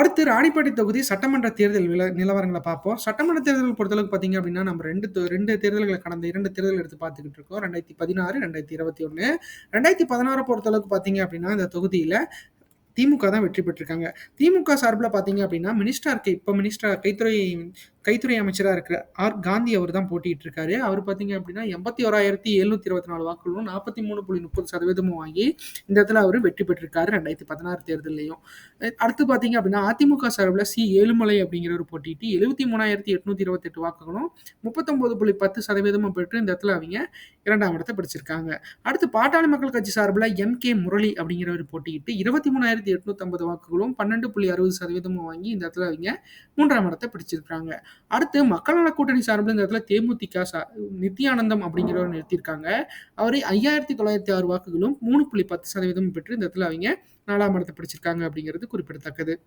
அடுத்து ராணிப்பேட்டை தொகுதி சட்டமன்ற தேர்தல் வில நிலவரங்களை பார்ப்போம். சட்டமன்ற தேர்தல் பொறுத்தளவுக்கு பார்த்தீங்க அப்படின்னா, நம்ம ரெண்டு ரெண்டு தேர்தல்களை கடந்த இரண்டு தேர்தல் எடுத்து பார்த்துக்கிட்டு இருக்கோம். 2016, 2021. 2016 பொறுத்தளவுக்கு பார்த்தீங்க அப்படின்னா, இந்த தொகுதியில் திமுக தான் வெற்றி பெற்றிருக்காங்க. திமுக சார்பில் பார்த்தீங்க அப்படின்னா, மினிஸ்டர் இருக்க இப்போ மினிஸ்டரா கைத்துறை கைத்துறை அமைச்சராக இருக்கிற ஆர் காந்தி அவர் தான் போட்டிகிட்டு இருக்காரு அவர் பார்த்தீங்க அப்படின்னா எண்பத்தி ஓராயிரத்தி எழுநூத்தி இருபத்தி நாலு வாக்குகளும் நாற்பத்தி மூணு புள்ளி முப்பது சதவீதமும் வாங்கி இந்த இடத்துல அவர் வெற்றி பெற்றிருக்காரு ரெண்டாயிரத்தி பதினாறு தேர்தலையும் அடுத்து பார்த்தீங்க அப்படின்னா அதிமுக சார்பில் சி ஏழுமலை அப்படிங்கிறவர் போட்டிட்டு எழுபத்தி மூணாயிரத்தி எட்நூத்தி இருபத்தெட்டு வாக்குகளும் முப்பத்தொம்போது புள்ளி பத்து சதவீதமும் பெற்று இந்த இடத்துல அவங்க இரண்டாம் இடத்தை பிடிச்சிருக்காங்க. அடுத்து பாட்டாளி மக்கள் கட்சி சார்பில் எம் கே முரளி அப்படிங்கிறவர் போட்டியிட்டு இருபத்தி மூணாயிரத்தி எட்நூத்தி ஐம்பது வாக்குகளும் பன்னெண்டு புள்ளி அறுபது சதவீதமும் வாங்கி இந்த இடத்துல அவங்க மூன்றாம் இடத்தை பிடிச்சிருக்காங்க அடுத்து மக்கள் நல கூட்டணி சார்பில் இந்த இடத்துல தேமுதிக சா நித்யானந்தம் அப்படிங்கிறவர் நிறுத்தியிருக்காங்க. அவரை ஐயாயிரத்தி தொள்ளாயிரத்தி ஆறு வாக்குகளும் 3.10% பெற்று இந்த இடத்துல அவங்க நாலாம் இடத்தை பிடிச்சிருக்காங்க அப்படிங்கிறது குறிப்பிடத்தக்கது.